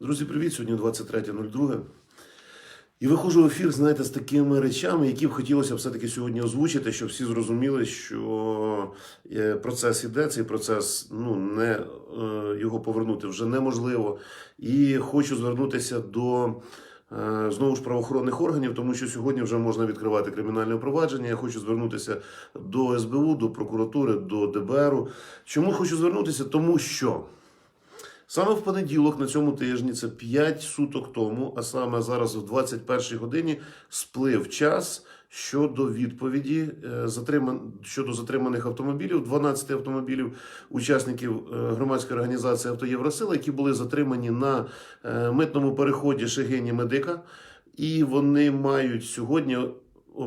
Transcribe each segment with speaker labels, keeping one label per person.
Speaker 1: Друзі, привіт! Сьогодні 23.02. І виходжу в ефір, знаєте, з такими речами, які б хотілося все-таки сьогодні озвучити, щоб всі зрозуміли, що е, процес іде, цей процес ну, не, е, його повернути вже неможливо. І хочу звернутися до е, знову ж правоохоронних органів, тому що сьогодні вже можна відкривати кримінальне провадження. Я хочу звернутися до СБУ, до прокуратури, до ДБРу. Чому хочу звернутися? Тому що. Саме в понеділок на цьому тижні, це 5 суток тому, а саме зараз в 21 годині, сплив час щодо відповіді е, затриман... щодо затриманих автомобілів, 12 автомобілів учасників е, громадської організації «Автоєвросила», які були затримані на е, митному переході Шегині Медика, і вони мають сьогодні,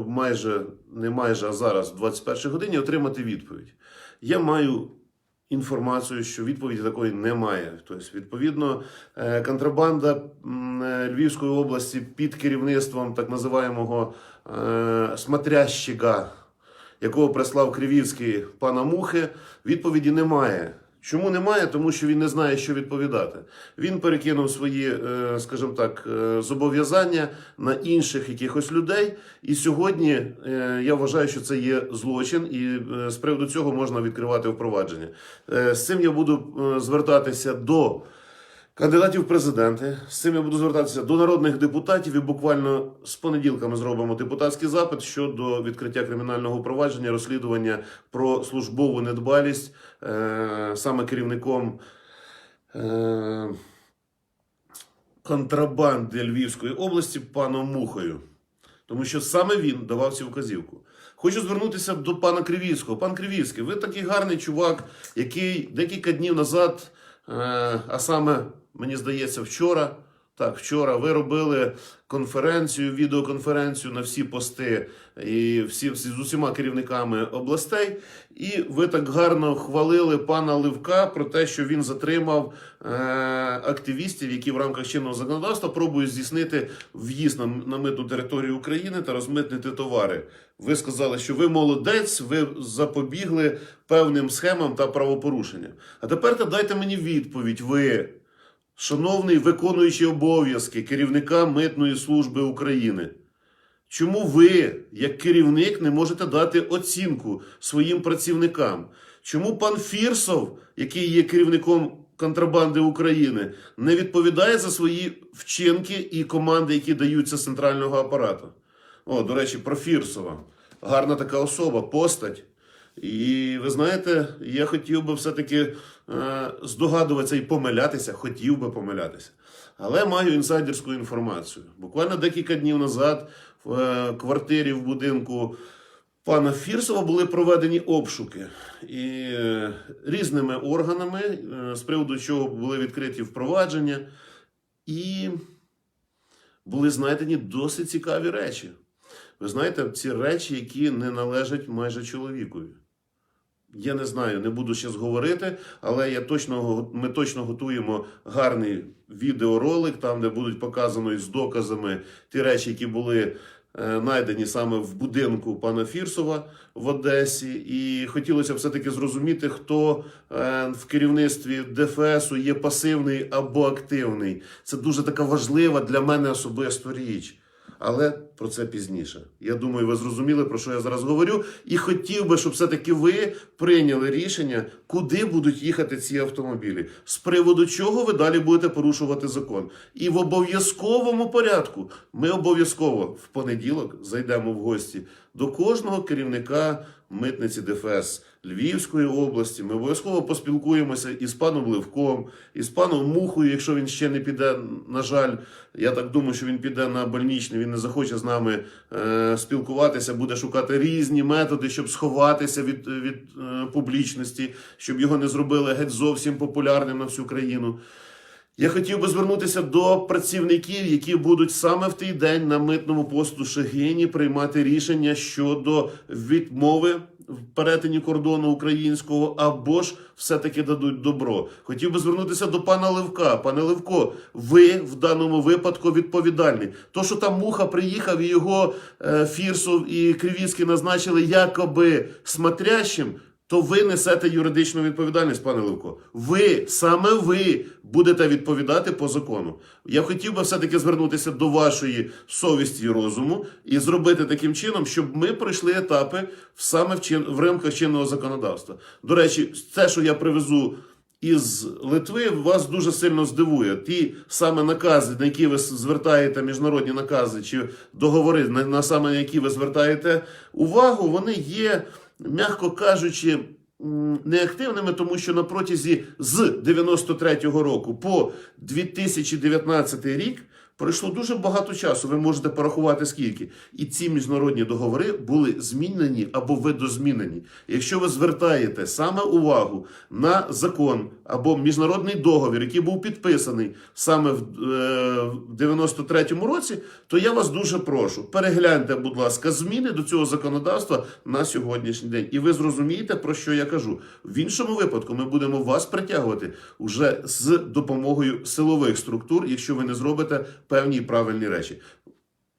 Speaker 1: майже не майже, а зараз, в 21 годині, отримати відповідь. Я маю інформацію, що відповіді такої немає. Тобто, відповідно, е, контрабанда е, Львівської області під керівництвом так називаємого Сматрящика, смотрящика, якого прислав Кривівський пана Мухи, відповіді немає. Чому немає? Тому що він не знає, що відповідати. Він перекинув свої, е, скажімо так, е, зобов'язання на інших якихось людей. І сьогодні е, я вважаю, що це є злочин, і з приводу цього можна відкривати впровадження. З цим я буду звертатися до кандидатів в президенти. З цим я буду звертатися до народних депутатів. І буквально з понеділка ми зробимо депутатський запит щодо відкриття кримінального провадження, розслідування про службову недбалість е, саме керівником. Е, контрабанди Львівської області паном Мухою, тому що саме він давав цю вказівку. Хочу звернутися до пана Кривівського. Пан Кривівський, ви такий гарний чувак, який декілька днів назад, е, а саме, мені здається, вчора. Так, вчора ви робили конференцію, відеоконференцію на всі пости і всі, всі з усіма керівниками областей. І ви так гарно хвалили пана Ливка про те, що він затримав е, активістів, які в рамках чинного законодавства пробують здійснити в'їзд на, на митну територію України та розмитнити товари. Ви сказали, що ви молодець, ви запобігли певним схемам та правопорушенням. А тепер дайте мені відповідь. Ви, шановний виконуючий обов'язки керівника Митної служби України. Чому ви, як керівник, не можете дати оцінку своїм працівникам? Чому пан Фірсов, який є керівником контрабанди України, не відповідає за свої вчинки і команди, які даються з центрального апарату? О, до речі, про Фірсова. Гарна така особа, постать. І ви знаєте, я хотів би все-таки е, здогадуватися і помилятися, хотів би помилятися. Але маю інсайдерську інформацію. Буквально декілька днів назад в е, квартирі в будинку пана Фірсова були проведені обшуки і е, різними органами, е, з приводу чого були відкриті впровадження, і були знайдені досить цікаві речі. Ви знаєте, ці речі, які не належать майже чоловікові. Я не знаю, не буду ще говорити, але я точно, ми точно готуємо гарний відеоролик, там, де будуть показано із доказами ті речі, які були е, знайдені саме в будинку пана Фірсова в Одесі. І хотілося б все-таки зрозуміти, хто е, в керівництві ДФСу є пасивний або активний. Це дуже така важлива для мене особисто річ. Але про це пізніше. Я думаю, ви зрозуміли, про що я зараз говорю. І хотів би, щоб все-таки ви прийняли рішення, куди будуть їхати ці автомобілі, з приводу чого ви далі будете порушувати закон. І в обов'язковому порядку ми обов'язково в понеділок зайдемо в гості до кожного керівника митниці ДФС Львівської області. Ми обов'язково поспілкуємося із паном Левком, із паном Мухою, якщо він ще не піде. На жаль, я так думаю, що він піде на больничний, він не захоче з нами е, спілкуватися, буде шукати різні методи, щоб сховатися від, від е, публічності, щоб його не зробили геть зовсім популярним на всю країну. Я хотів би звернутися до працівників, які будуть саме в той день на митному посту Шегині приймати рішення щодо відмови в перетині кордону українського або ж все-таки дадуть добро. Хотів би звернутися до пана Левка. Пане Левко, ви в даному випадку відповідальні. То, що там муха приїхав і його е, Фірсов і Кривіцький назначили якоби смотрящим, то ви несете юридичну відповідальність, пане Левко. Ви, саме ви будете відповідати по закону. Я хотів би все-таки звернутися до вашої совісті і розуму і зробити таким чином, щоб ми пройшли етапи саме в, чин, в рамках чинного законодавства. До речі, те, що я привезу із Литви, вас дуже сильно здивує. Ті саме накази, на які ви звертаєте міжнародні накази чи договори, на саме на які ви звертаєте увагу, вони є, м'яко кажучи, неактивними, тому що на протязі з 93-го року по 2019 рік пройшло дуже багато часу. Ви можете порахувати скільки. І ці міжнародні договори були змінені або видозмінені. Якщо ви звертаєте саме увагу на закон або міжнародний договір, який був підписаний саме в е, в 93-му році, то я вас дуже прошу, перегляньте, будь ласка, зміни до цього законодавства на сьогоднішній день. І ви зрозумієте, про що я кажу. В іншому випадку ми будемо вас притягувати уже з допомогою силових структур, якщо ви не зробите певні і правильні речі.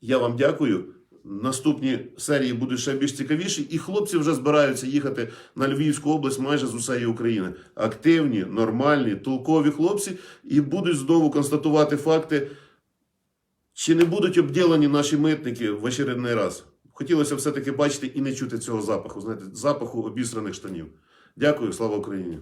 Speaker 1: Я вам дякую. Наступні серії будуть ще більш цікавіші, і хлопці вже збираються їхати на Львівську область майже з усієї України. Активні, нормальні, толкові хлопці, і будуть знову констатувати факти, чи не будуть обділені наші митники в очередний раз. Хотілося все-таки бачити і не чути цього запаху, знаєте, запаху обісраних штанів. Дякую, слава Україні!